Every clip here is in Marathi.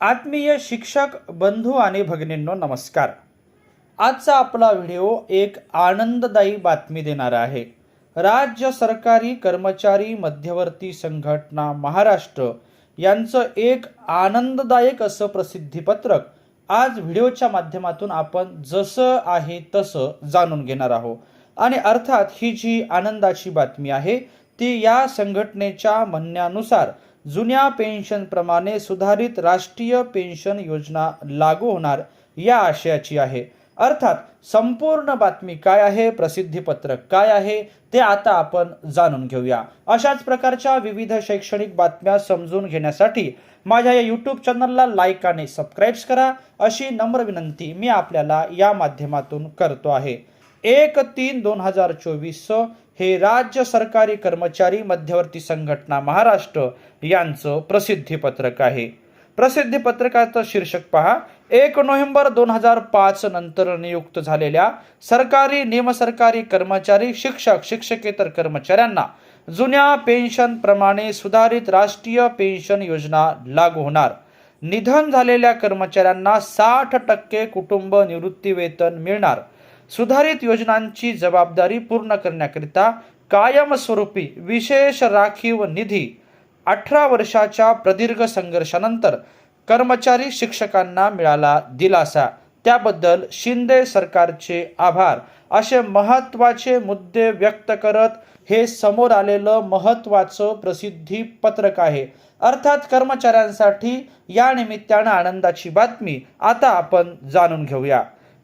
आत्मीय शिक्षक बंधू आणि भगिनींनो नमस्कार. आजचा आपला व्हिडिओ एक आनंददायी बातमी देणारा आहे. राज्य सरकारी कर्मचारी मध्यवर्ती संघटना महाराष्ट्र यांचं एक आनंददायक असं प्रसिद्धीपत्रक आज व्हिडिओच्या माध्यमातून आपण जसं आहे तसं जाणून घेणार आहोत. आणि अर्थात ही जी आनंदाची बातमी आहे ती या संघटनेच्या म्हणण्यानुसार जुन्या पेन्शनप्रमाणे सुधारित राष्ट्रीय पेन्शन योजना लागू होणार या आशयाची आहे. अर्थात संपूर्ण बातमी काय आहे प्रसिद्धीपत्रक काय आहे ते आता आपण जाणून घेऊया. अशाच प्रकारच्या विविध शैक्षणिक बातम्या समजून घेण्यासाठी माझ्या या यूट्यूब चॅनलला लाईक आणि सबस्क्राईब करा. अशी नम्र विनंती मी आपल्याला या माध्यमातून करतो आहे. एक तीन दोन हजार चोवीस हे राज्य सरकारी कर्मचारी मध्यवर्ती संघटना महाराष्ट्र यांचं प्रसिद्धीपत्रक आहे. प्रसिद्धीपत्रकाचं शीर्षक पहा. एक नोव्हेंबर दोन हजार पाच नंतर नियुक्त झालेल्या सरकारी निमसरकारी कर्मचारी शिक्षक शिक्षकेतर कर्मचाऱ्यांना जुन्या पेन्शन प्रमाणे सुधारित राष्ट्रीय पेन्शन योजना लागू होणार. निधन झालेल्या कर्मचाऱ्यांना साठ टक्के कुटुंब निवृत्ती वेतन मिळणार. सुधारित योजनांची जबाबदारी पूर्ण करण्याकरिता कायमस्वरूपी विशेष राखीव निधी अठरा वर्षाच्या प्रदीर्घ संघर्षानंतर कर्मचारी शिक्षकांना मिळाला दिलासा. त्याबद्दल शिंदे सरकारचे आभार. असे महत्त्वाचे मुद्दे व्यक्त करत हे समोर आलेलं महत्त्वाचं प्रसिद्धी पत्रक आहे. अर्थात कर्मचाऱ्यांसाठी या निमित्तानं आनंदाची बातमी आता आपण जाणून घेऊया.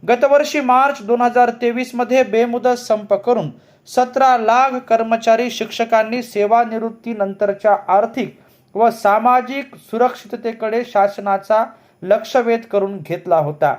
गतवर्षी मार्च दोन हजार तेवीसमध्ये बेमुदत संप करून सतरा लाख कर्मचारी शिक्षकांनी सेवानिवृत्तीनंतरच्या आर्थिक व सामाजिक सुरक्षिततेकडे शासनाचा लक्षवेध करून घेतला होता.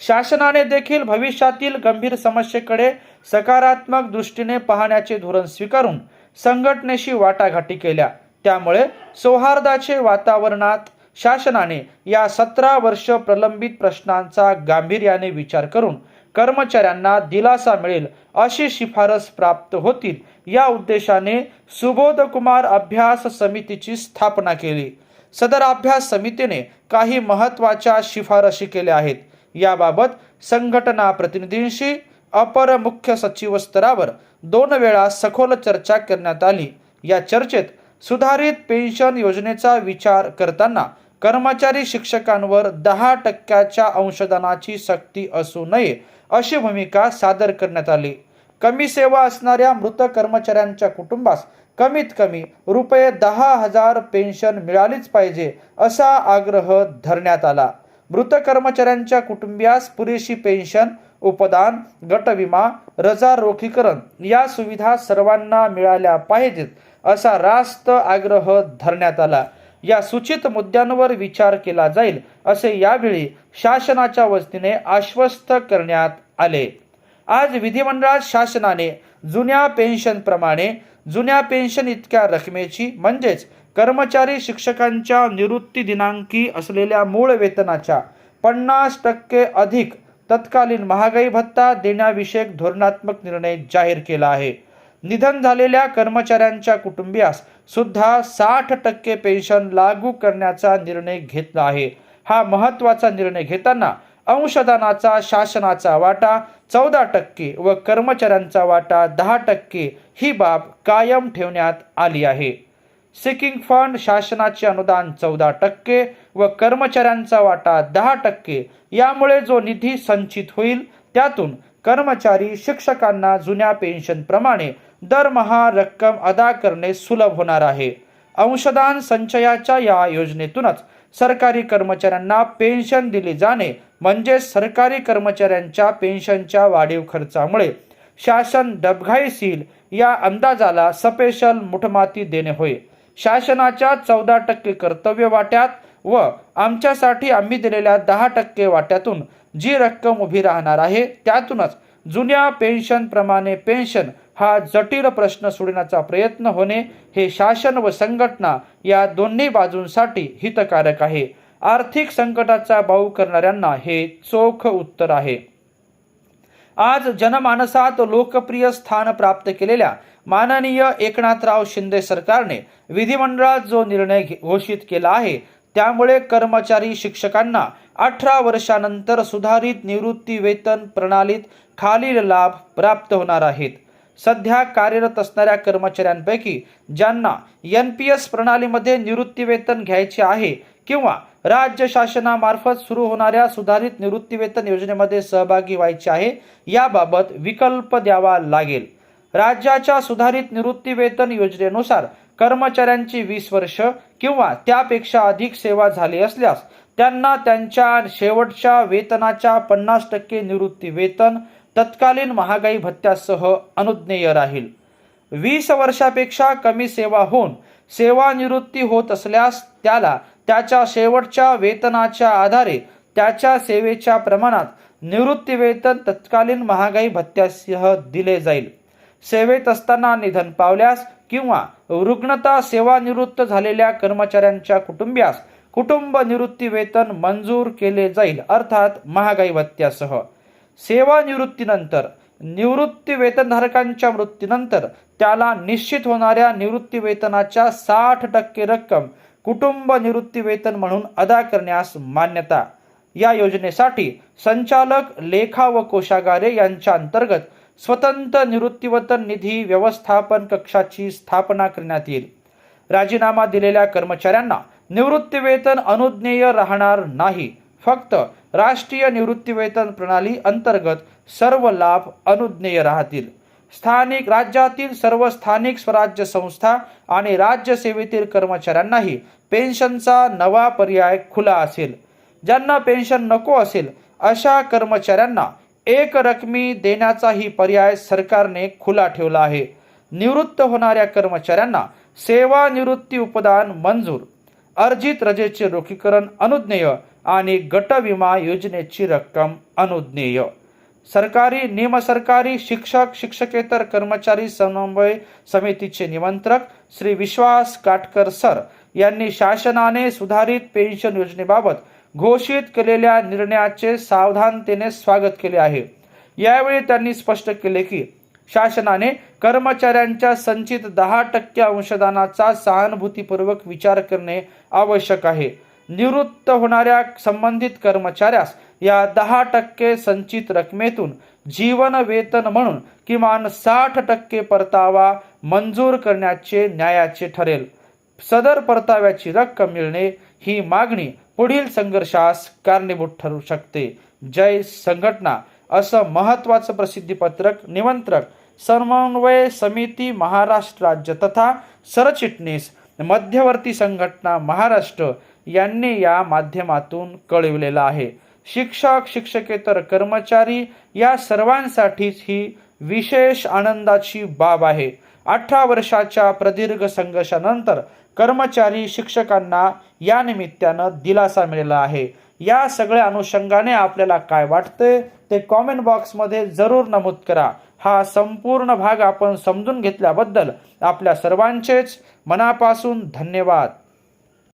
शासनाने देखील भविष्यातील गंभीर समस्येकडे सकारात्मक दृष्टीने पाहण्याचे धोरण स्वीकारून संघटनेशी वाटाघाटी केल्या. त्यामुळे सौहार्दाचे वातावरणात शासनाने या सतरा वर्ष प्रलंबित प्रश्नांचा गांभीर्याने विचार करून कर्मचाऱ्यांना दिलासा मिळेल अशी शिफारस प्राप्त होतील या उद्देशाने सुबोध कुमार अभ्यास समितीची स्थापना केली. सदर अभ्यास समितीने काही महत्त्वाच्या शिफारशी केल्या आहेत. याबाबत संघटना प्रतिनिधींशी अपर मुख्य सचिव स्तरावर दोन वेळा सखोल चर्चा करण्यात आली. या चर्चेत सुधारित पेन्शन योजनेचा विचार करताना कर्मचारी शिक्षकांवर दहा टक्क्याच्या अंशदानाची सक्ती असू नये अशी भूमिका सादर करण्यात आली. कमी सेवा असणाऱ्या मृत कर्मचाऱ्यांच्या कुटुंबास कमीत कमी रुपये दहा हजार पेन्शन मिळालीच पाहिजे असा आग्रह धरण्यात आला. मृत कर्मचाऱ्यांच्या कुटुंबियास पुरेशी पेन्शन उपदान गटविमा रजा रोखीकरण या सुविधा सर्वांना मिळाल्या पाहिजेत असा रास्त आग्रह धरण्यात आला. या सूचित मुद्द्यांवर विचार केला जाईल असे यावेळी शासनाच्या वतीने आश्वस्त करण्यात आले. आज विधिमंडळात शासनाने जुन्या पेन्शनप्रमाणे जुन्या पेन्शन इतक्या रकमेची म्हणजेच कर्मचारी शिक्षकांच्या निवृत्ती दिनांकी असलेल्या मूळ वेतनाच्या पन्नास टक्के अधिक तत्कालीन महागाई भत्ता देण्याविषयक धोरणात्मक निर्णय जाहीर केला आहे. निधन झालेल्या कर्मचाऱ्यांच्या कुटुंबियास सुद्धा साठ टक्के पेन्शन लागू करण्याचा निर्णय घेतला आहे. हा महत्त्वाचा निर्णय घेताना अंशदानाचा शासनाचा वाटा चौदा टक्के व कर्मचाऱ्यांचा वाटा दहा टक्के ही बाब कायम ठेवण्यात आली आहे. सिकिंग फंड शासनाचे अनुदान चौदा टक्के व कर्मचाऱ्यांचा वाटा दहा टक्के यामुळे जो निधी संचित होईल त्यातून कर्मचारी शिक्षकांना जुन्या पेन्शनप्रमाणे दरमहा रक्कम अदा करणे सुलभ होणार आहे. अंशदान संचयाच्या या योजनेतूनच सरकारी कर्मचाऱ्यांना पेन्शन दिली जाणे म्हणजे सरकारी कर्मचाऱ्यांच्या पेन्शनच्या वाढीव खर्चामुळे शासन डबघाईसील या अंदाजाला सपेशल मुठमाती देणे होय. शासनाच्या चौदा टक्के कर्तव्य वाट्यात व आमच्यासाठी आम्ही दिलेल्या दहा टक्के वाट्यातून जी रक्कम उभी राहणार आहे त्यातूनच जुन्या पेन्शनप्रमाणे पेन्शन हा जटिल प्रश्न सोडण्याचा प्रयत्न होणे हे शासन व संघटना या दोन्ही बाजूंसाठी हितकारक आहे. आर्थिक संकटाचा बाऊ करणाऱ्यांना हे चोख उत्तर आहे. आज जनमानसात लोकप्रिय स्थान प्राप्त केलेल्या माननीय एकनाथराव शिंदे सरकारने विधिमंडळात जो निर्णय घोषित केला आहे त्यामुळे कर्मचारी शिक्षकांना अठरा वर्षानंतर सुधारित निवृत्ती वेतन प्रणालीत खालील लाभ प्राप्त होणार आहेत. सध्या कार्यरत असणाऱ्या कर्मचाऱ्यांपैकी ज्यांना एन पी एस प्रणालीमध्ये निवृत्तीवेतन घ्यायचे आहे किंवा राज्य शासनामार्फत सुरू होणाऱ्या सुधारित निवृत्तीवेतन योजनेमध्ये सहभागी व्हायचे आहे याबाबत विकल्प द्यावा लागेल. राज्याच्या सुधारित निवृत्तीवेतन योजनेनुसार कर्मचाऱ्यांची वीस वर्ष किंवा त्यापेक्षा अधिक सेवा झाली असल्यास त्यांना त्यांच्या शेवटच्या वेतनाच्या पन्नास टक्के निवृत्ती वेतन तत्कालीन महागाई भत्त्यासह अनुज्ञेय राहील. वीस वर्षापेक्षा कमी सेवा होऊन सेवानिवृत्ती होत असल्यास त्याला त्याच्या शेवटच्या वेतनाच्या आधारे त्याच्या सेवेच्या प्रमाणात निवृत्ती वेतन तत्कालीन महागाई भत्त्यासह दिले जाईल. सेवेत असताना निधन पावल्यास किंवा रुग्णता सेवानिवृत्त झालेल्या कर्मचाऱ्यांच्या कुटुंबियास कुटुंब निवृत्ती वेतन मंजूर केले जाईल अर्थात महागाई भत्त्यासह सेवानिवृत्तीनंतर निवृत्ती वेतनधारकांच्या मृत्यूनंतर त्याला निश्चित होणाऱ्या निवृत्ती वेतनाच्या साठ टक्के रक्कम कुटुंब निवृत्ती वेतन म्हणून अदा करण्यास मान्यता. या योजनेसाठी संचालक लेखा व कोशागारे यांच्या अंतर्गत स्वतंत्र निवृत्तीवेतन निधी व्यवस्थापन कक्षाची स्थापना करण्यात येईल. राजीनामा दिलेल्या कर्मचाऱ्यांना निवृत्ती वेतन अनुज्ञेय राहणार नाही. फक्त राष्ट्रीय निवृत्ती वेतन प्रणाली अंतर्गत सर्व लाभ अनुज्ञेय राहतील. स्थानिक राज्यातील सर्व स्थानिक स्वराज्य संस्था आणि राज्य सेवेतील कर्मचाऱ्यांनाही पेन्शनचा नवा पर्याय खुला असेल. ज्यांना पेन्शन नको असेल अशा कर्मचाऱ्यांना एक रकमी देण्याचाही पर्याय सरकारने खुला ठेवला आहे. निवृत्त होणाऱ्या कर्मचाऱ्यांना सेवानिवृत्ती उपदान मंजूर अर्जित रजेचे रोखीकरण अनुज्ञेय आणि गट विमा योजनेची रक्कम अनुज्ञेय. सरकारी निमसरकारी शिक्षक शिक्षकेतर कर्मचारी समन्वय समितीचे निमंत्रक श्री विश्वास काटकर सर यांनी शासनाने सुधारित पेन्शन योजनेबाबत घोषित केलेल्या निर्णयाचे सावधानतेने स्वागत केले आहे. यावेळी त्यांनी स्पष्ट केले की शासनाने कर्मचाऱ्यांच्या संचित दहा टक्के अंशदानाचा सहानुभूतीपूर्वक विचार करणे आवश्यक आहे. निवृत्त होणाऱ्या संबंधित कर्मचाऱ्यास या दहा टक्के संचित रकमेतून जीवन वेतन म्हणून किमान साठ टक्के परतावा मंजूर करण्याचे न्यायाचे ठरेल. सदर परताव्याची रक्कम मिळणे ही मागणी पुढील संघर्षास कारणीभूत ठरू शकते. जय संघटना असं महत्वाचं प्रसिद्धीपत्रक निमंत्रक समन्वय समिती महाराष्ट्र राज्य तथा सरचिटणीस मध्यवर्ती संघटना महाराष्ट्र यांनी या माध्यमातून कळविलेलं आहे. शिक्षक शिक्षकेतर कर्मचारी या सर्वांसाठीच ही विशेष आनंदाची बाब आहे. अठरा वर्षाच्या प्रदीर्घ संघर्षानंतर कर्मचारी शिक्षकांना या निमित्तानं दिलासा मिळाला आहे. या सगळ्या अनुषंगाने आपल्याला काय वाटतंय ते कॉमेंट बॉक्समध्ये जरूर नमूद करा. हा संपूर्ण भाग आपण समजून घेतल्याबद्दल आपल्या सर्वांचेच मनापासून धन्यवाद.